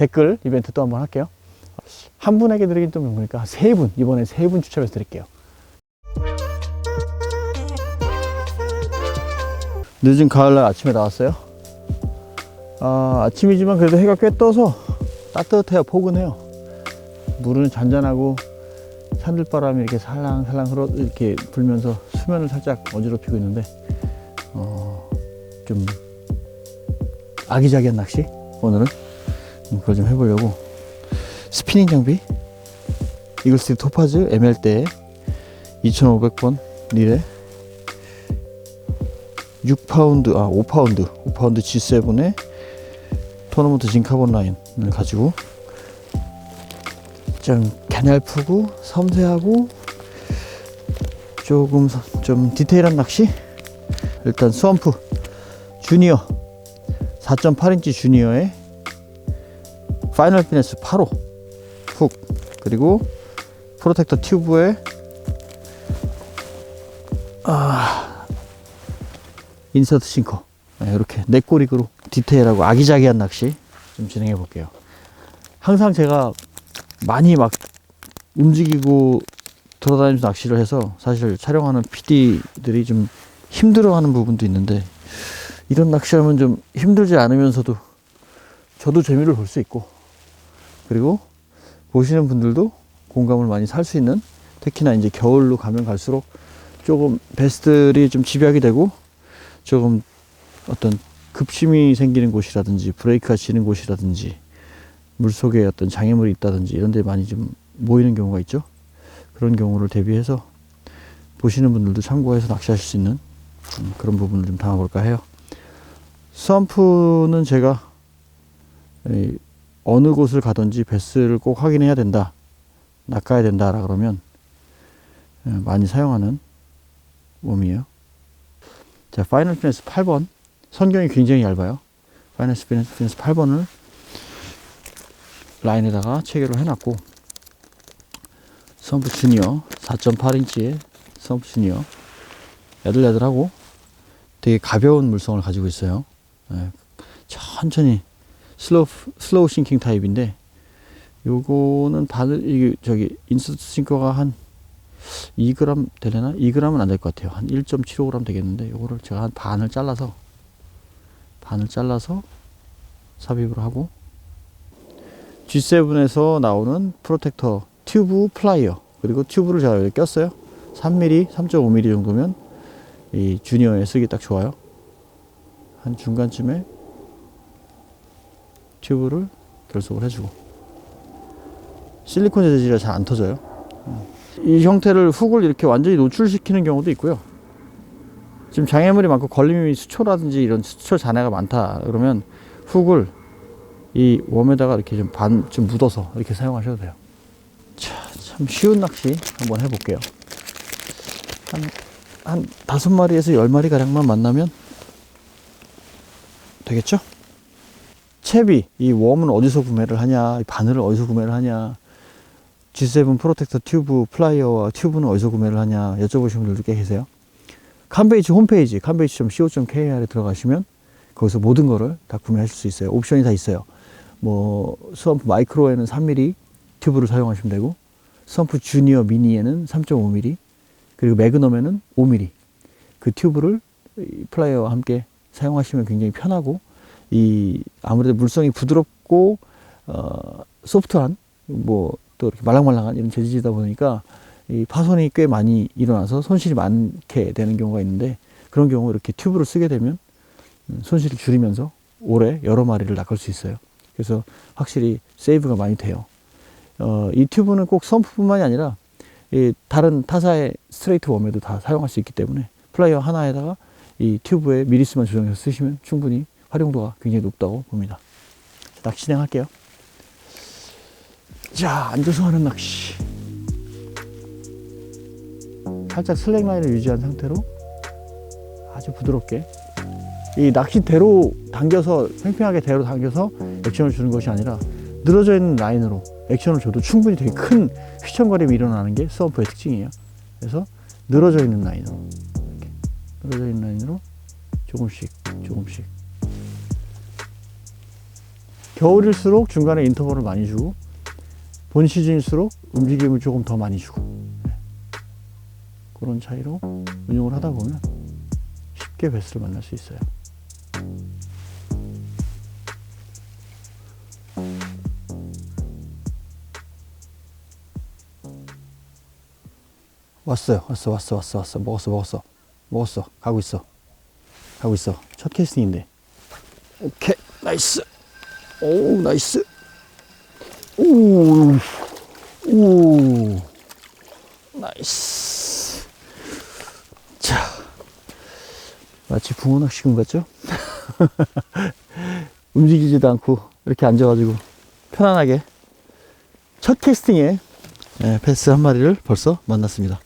댓글 이벤트 또 한번 할게요. 한 분에게 드리긴 좀 그러니까 세 분, 이번에 세 분 추첨해서 드릴게요. 늦은 가을날 아침에 나왔어요. 아, 아침이지만 그래도 해가 꽤 떠서 따뜻해요. 포근해요. 물은 잔잔하고 산들바람이 이렇게 살랑살랑 흘러 이렇게 불면서 수면을 살짝 어지럽히고 있는데 어, 좀 아기자기한 낚시 오늘은 음, 그걸 좀 해보려고. 스피닝 장비? 이글스틱 토파즈 ML대 2500번 릴에 6파운드 아 5파운드 5파운드 G7에 토너먼트 진 카본 라인을 가지고 좀 가냘프고 섬세하고 조금 서- 좀 디테일한 낚시? 일단 수험프 주니어 4.8인치 주니어에 파이널 피네스 8호 훅 그리고 프로텍터 튜브에 아 인서트 싱커. 네, 이렇게 네꼬리그로 디테일하고 아기자기한 낚시 좀 진행해 볼게요. 항상 제가 많이 막 움직이고 돌아다니면서 낚시를 해서 사실 촬영하는 PD들이 좀 힘들어하는 부분도 있는데 이런 낚시하면 좀 힘들지 않으면서도 저도 재미를 볼 수 있고 그리고 보시는 분들도 공감을 많이 살 수 있는 특히나 이제 겨울로 가면 갈수록 조금 베스트들이 좀 집약이 되고 조금 어떤 급심이 생기는 곳이라든지 브레이크가 지는 곳이라든지 물 속에 어떤 장애물이 있다든지 이런 데 많이 좀 모이는 경우가 있죠. 그런 경우를 대비해서 보시는 분들도 참고해서 낚시하실 수 있는 음, 그런 부분을 좀 담아볼까 해요. 수암프는 제가 이 어느 곳을 가든지 베스를 꼭 확인해야 된다. 낚아야 된다 라 그러면 예, 많이 사용하는 몸이에요. 자, 파이널 피네스 8번. 선경이 굉장히 얇아요. 파이널 피네스 8번을 라인에다가 체결을 해놨고 선프 주니어 4.8인치의 선프 주니어 야들야들하고 되게 가벼운 물성을 가지고 있어요. 예, 천천히 슬로우 슬로우 싱킹 타입인데 요거는 바늘 이게 저기 인서트 싱커가 한 2g 되려나? 2g은 안 될 것 같아요. 한 1.75g 되겠는데 요거를 제가 한 반을 잘라서 반을 잘라서 삽입을 하고 G7에서 나오는 프로텍터 튜브 플라이어 그리고 튜브를 제가 여기 꼈어요 3mm 3.5mm 정도면 이 주니어에 쓰기 딱 좋아요 한 중간쯤에 튜브를 결속을 해주고 실리콘 재질이라 잘 안 터져요 음. 이 형태를 훅을 이렇게 완전히 노출시키는 경우도 있고요 지금 장애물이 많고 걸림이 수초라든지 이런 수초 잔해가 많다 그러면 훅을 이 웜에다가 이렇게 좀 반 좀 묻어서 이렇게 사용하셔도 돼요. 자, 참 쉬운 낚시 한번 해볼게요. 한, 한 다섯 마리에서 열 마리 가량만 만나면 되겠죠? 채비, 이 웜은 어디서 구매를 하냐, 이 바늘을 어디서 구매를 하냐, G7 프로텍터 튜브, 플라이어와 튜브는 어디서 구매를 하냐 여쭤보시는 분들도 꽤 계세요. 캄베이지 홈페이지, 캄베이지.co.kr에 들어가시면 거기서 모든 거를 다 구매하실 수 있어요. 옵션이 다 있어요. 뭐 수험프 마이크로에는 3mm 튜브를 사용하시면 되고 수험프 주니어 미니에는 3.5mm 그리고 매그넘에는 5mm 그 튜브를 이 플라이어와 함께 사용하시면 굉장히 편하고 이 아무래도 물성이 부드럽고 어 소프트한 뭐 또 이렇게 말랑말랑한 이런 재질이다 보니까 이 파손이 꽤 많이 일어나서 손실이 많게 되는 경우가 있는데 그런 경우 이렇게 튜브를 쓰게 되면 음, 손실을 줄이면서 오래 여러 마리를 낚을 수 있어요. 그래서 확실히 세이브가 많이 돼요. 어, 이 튜브는 꼭 선프뿐만이 아니라 이 다른 타사의 스트레이트 웜에도 다 사용할 수 있기 때문에 플라이어 하나에다가 이 튜브에 미리수만 조정해서 쓰시면 충분히 활용도가 굉장히 높다고 봅니다. 낚시 진행할게요. 자, 앉아서 하는 낚시. 살짝 슬랙 라인을 유지한 상태로 아주 부드럽게 이 낚싯대로 당겨서 팽팽하게 대로 당겨서 액션을 주는 것이 아니라 늘어져 있는 라인으로 액션을 줘도 충분히 되게 큰 휘청거림이 일어나는 게 서브의 특징이에요. 그래서 늘어져 있는 라인으로 늘어져 있는 라인으로 조금씩 조금씩 겨울일수록 중간에 인터벌을 많이 주고 본 시즌일수록 움직임을 조금 더 많이 주고 네. 그런 차이로 운용을 하다 보면 쉽게 베스를 만날 수 있어요. 왔어요. 왔어, 왔어, 왔어, 왔어. 먹었어, 먹었어. 먹었어. 가고 있어. 가고 있어. 첫 캐스팅인데. 오케이. 나이스. 오, 나이스. 오, 오. 나이스. 자. 마치 붕어 낚시꾼 같죠? 움직이지도 않고 이렇게 앉아가지고 편안하게 첫 캐스팅에 예, 패스 한 마리를 벌써 만났습니다.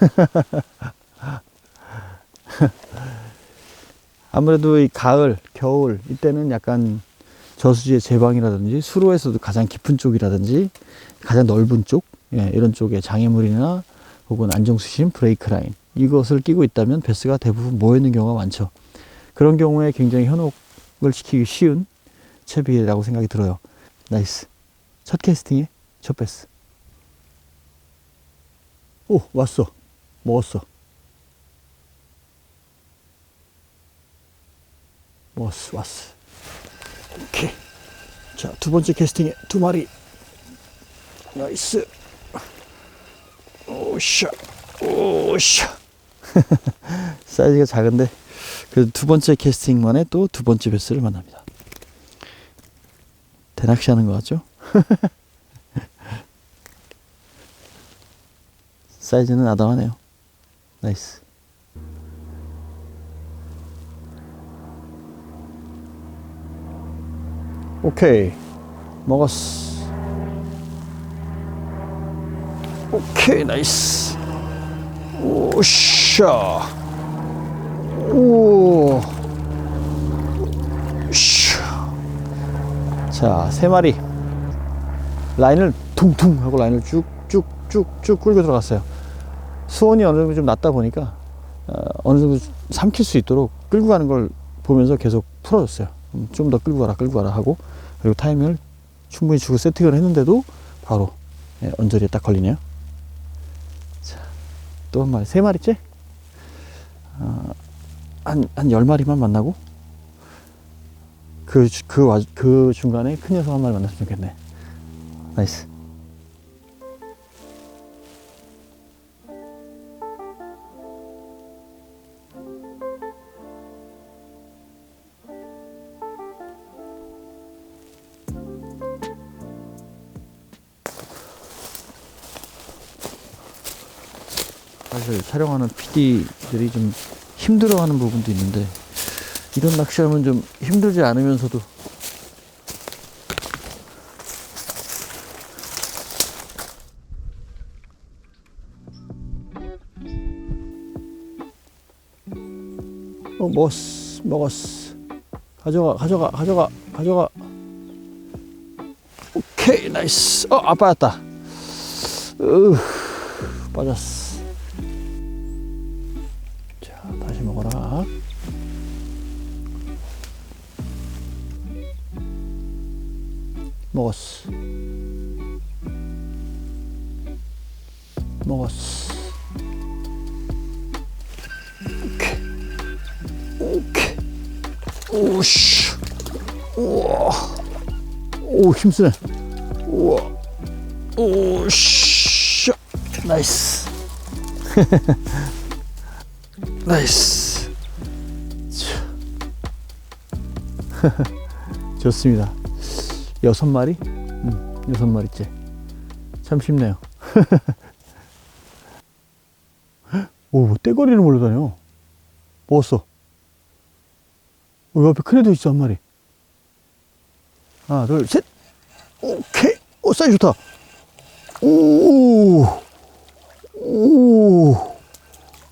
아무래도 이 가을, 겨울 이때는 약간 저수지의 제방이라든지 수로에서도 가장 깊은 쪽이라든지 가장 넓은 쪽 예, 이런 쪽에 장애물이나 혹은 안정수심, 브레이크 라인 이것을 끼고 있다면 베스가 대부분 모여 있는 경우가 많죠. 그런 경우에 굉장히 현혹을 시키기 쉬운 채비라고 생각이 들어요. 나이스. 첫 캐스팅에 첫 베스. 오 왔어. 먹었어. 왔어 왔어. 오케이. 자 두 번째 캐스팅에 두 마리. 나이스. 오샤 오샤. 사이즈가 작은데 그두 번째 캐스팅만에 또 두 번째 베스를 만납니다. 대낚시하는 것 같죠? 사이즈는 아담하네요. 나이스. 오케이. 먹었어. 오케이, 나이스. 오샤. 오. 샤. 자, 세 마리. 라인을 퉁퉁 하고 라인을 쭉쭉쭉쭉 끌고 들어갔어요. 수온이 어느 정도 좀 낮다 보니까 어, 느 정도 삼킬 수 있도록 끌고 가는 걸 보면서 계속 풀어줬어요. 좀 더 끌고 가라, 끌고 가라 하고 그리고 타이밍을 충분히 주고 세팅을 했는데도 바로 예, 언저리에 딱 걸리네요. 자, 또 한 마리, 세 마리째? 어, 한, 한 열 마리만 만나고 그, 주- 그, 와, 그 중간에 큰 녀석 한 마리 만났으면 좋겠네. 나이스. 사실 촬영하는 PD들이 좀 힘들어하는 부분도 있는데 이런 낚시하면 좀 힘들지 않으면서도 어 먹었어 먹었어. 가져가 가져가 가져가 가져가. 오케이 나이스. 어 아빠였다. 으 빠졌어 먹었어. 먹었어. 오씨. 우와. 오 힘쓰네. 우와. 오씨. 나이스. 나이스. 자. 좋습니다 여섯 마리? 음, 여섯 마리째. 참 쉽네요. 오 떼거리를 몰려다녀. 먹었어. 어, 옆에 큰 애도 있어 한 마리. 하나 둘 셋. 오케이. 오 사이즈 좋다. 오 오.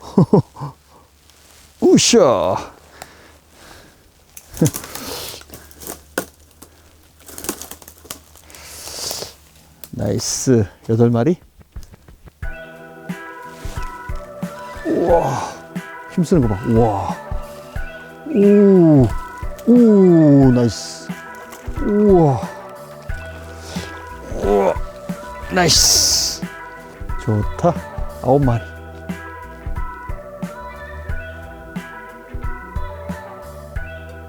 우샤 나이스 여덟 마리 우와 힘쓰는 거 봐 우와 오 오 나이스 우와. 우와. 나이스. 좋다. 아홉 마리.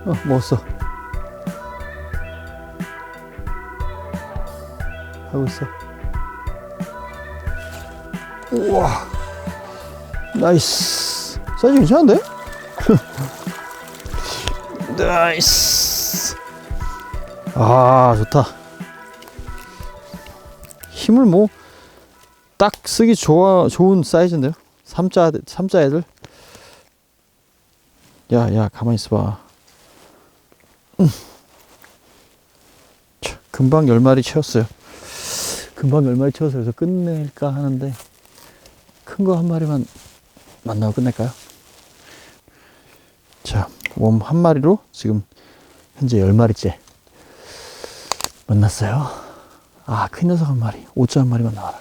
어, 먹었어. 하고 있어. 우와. 나이스. 사이즈 괜찮은데? 나이스. 아, 좋다. 힘을 뭐, 딱 쓰기 좋아, 좋은 사이즈인데요? 삼자, 삼자 애들. 야, 야, 가만히 있어봐. 음. 자, 금방 열 마리 채웠어요. 금방 열 마리 채워서 그래서 끝낼까 하는데, 큰 거 한 마리만 만나고 끝낼까요? 자, 웜 한 마리로 지금 현재 열 마리째 만났어요. 아, 큰 녀석 한 마리, 5자 한 마리만 나와라.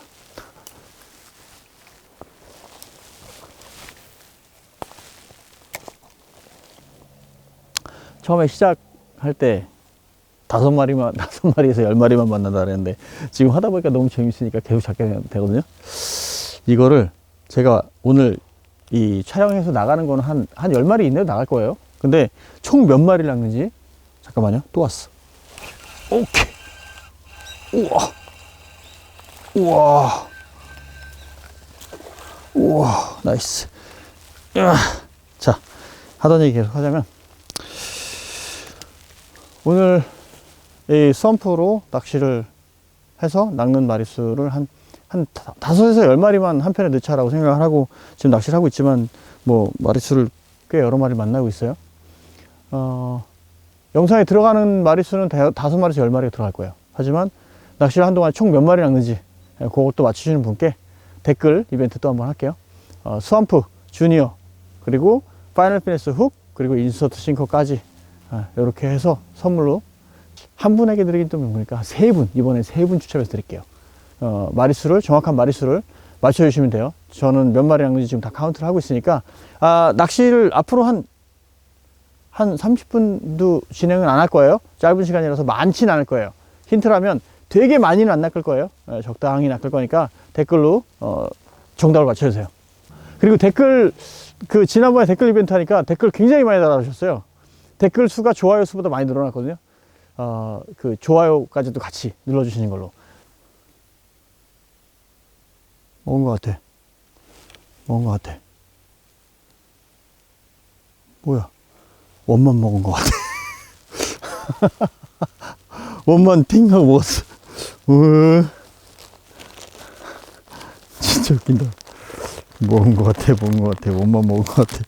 처음에 시작할 때 다섯 마리만, 다섯 마리에서 열 마리만 만난다 그랬는데 지금 하다 보니까 너무 재밌으니까 계속 잡게 되거든요. 이거를 제가 오늘 이 촬영해서 나가는 거는 한, 한 열 마리 이내로 나갈 거예요. 근데 총 몇 마리를 낚는지 잠깐만요. 또 왔어. 오케이. 우와. 우와. 우와. 나이스. 야. 자, 하던 얘기 계속 하자면 오늘 이 썸프로 낚시를 해서 낚는 마리수를 한, 한 다- 다섯에서 열 마리만 한 편에 넣자라고 생각을 하고 지금 낚시를 하고 있지만 뭐 마리수를 꽤 여러 마리 만나고 있어요. 어, 영상에 들어가는 마리수는 대- 다섯 마리에서 열 마리가 들어갈 거예요. 하지만 낚시를 한동안 총 몇 마리 낚는지 예, 그것도 맞추시는 분께 댓글 이벤트 또 한번 할게요. 어, 스왑프, 주니어, 그리고 파이널 피네스 훅, 그리고 인서트 싱커까지 이렇게 해서 선물로 한 분에게 드리긴 좀 그러니까 세 분, 이번에 세 분 추첨해서 드릴게요. 어, 마리수를, 정확한 마리수를 맞춰주시면 돼요. 저는 몇 마리 낚는지 지금 다 카운트를 하고 있으니까, 아, 낚시를 앞으로 한, 한 30분도 진행은 안 할 거예요. 짧은 시간이라서 많지는 않을 거예요. 힌트라면 되게 많이는 안 낚을 거예요. 어, 적당히 낚을 거니까 댓글로, 어, 정답을 맞춰주세요. 그리고 댓글, 그, 지난번에 댓글 이벤트 하니까 댓글 굉장히 많이 달아주셨어요. 댓글 수가 좋아요 수보다 많이 늘어났거든요. 어, 그 좋아요까지도 같이 눌러주시는 걸로. 먹은 것 같아. 먹은 것 같아. 뭐야? 원만 먹은 것 같아. 원만 팅 하고 먹었어. 으. 진짜 웃긴다. 먹은 것 같아, 먹은 것 같아, 원만 먹은 것 같아.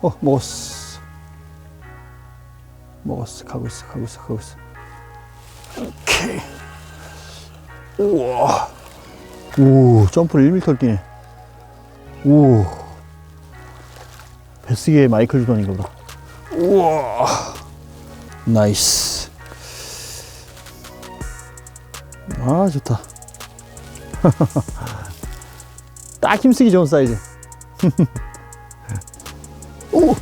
어, 먹었어. 먹었어. 가고 있어, 가고 있어, 가고 있어. 오케이. 우와. 오, 점프를 1m를 뛰네. 오. 베스기의 마이클 주던인가 보다. 우와. 나이스. 아, 좋다. 딱 힘쓰기 좋은 사이즈. 오,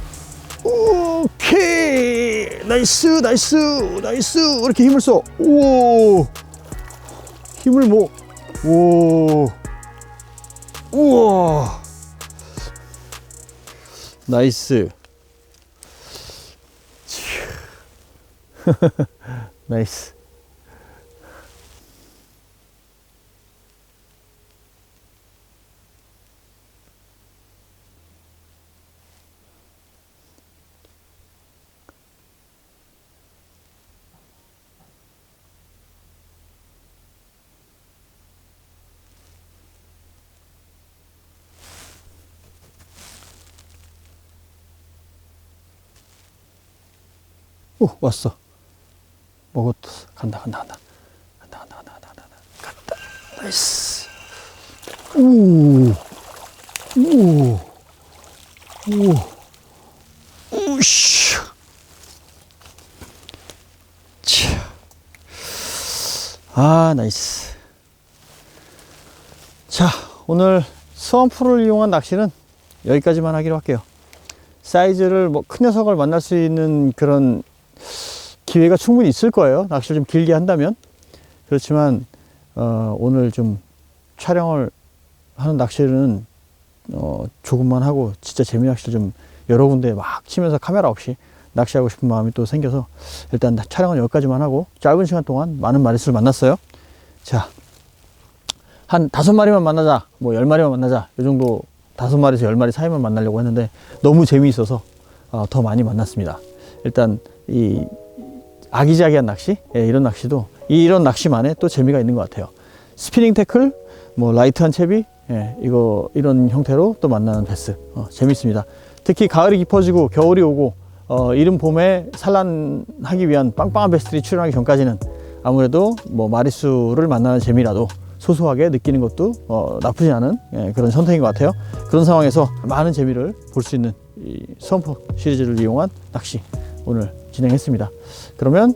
오 케이, 나이스, 나이스, 나이스. 이렇게 힘을 써. 오, 힘을 뭐, 오, 우와, 나이스. 나이스. 오, 왔어. 먹었어. 간다, 간다, 간다. 간다, 간다, 간다, 간다, 간다. 간다. 나이스. 오, 오, 오, 우씨. 차. 아, 나이스. 자, 오늘 스원프를 이용한 낚시는 여기까지만 하기로 할게요. 사이즈를 뭐 큰 녀석을 만날 수 있는 그런 기회가 충분히 있을 거예요. 낚시를 좀 길게 한다면. 그렇지만 어, 오늘 좀 촬영을 하는 낚시는 어, 조금만 하고 진짜 재미 낚시를 좀 여러 군데 막 치면서 카메라 없이 낚시하고 싶은 마음이 또 생겨서 일단 촬영은 여기까지만 하고 짧은 시간 동안 많은 마리수를 만났어요. 자, 한 다섯 마리만 만나자, 뭐 열 마리만 만나자, 이 정도 다섯 마리에서 열 마리 사이만 만나려고 했는데 너무 재미있어서 어, 더 많이 만났습니다. 일단 이 아기자기한 낚시, 예, 이런 낚시도 이- 이런 낚시만의 또 재미가 있는 것 같아요. 스피닝 태클, 뭐 라이트한 채비, 예, 이거 이런 형태로 또 만나는 베스, 어, 재밌습니다. 특히 가을이 깊어지고 겨울이 오고 어, 이른 봄에 산란하기 위한 빵빵한 베스들이 출현하기 전까지는 아무래도 뭐 마리수를 만나는 재미라도 소소하게 느끼는 것도 어, 나쁘지 않은 예, 그런 선택인 것 같아요. 그런 상황에서 많은 재미를 볼 수 있는 이 수험포 시리즈를 이용한 낚시 오늘 진행했습니다. 그러면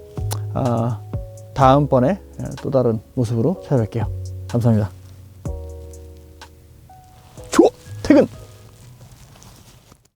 아, 다음번에 예, 또 다른 모습으로 찾아뵐게요. 감사합니다.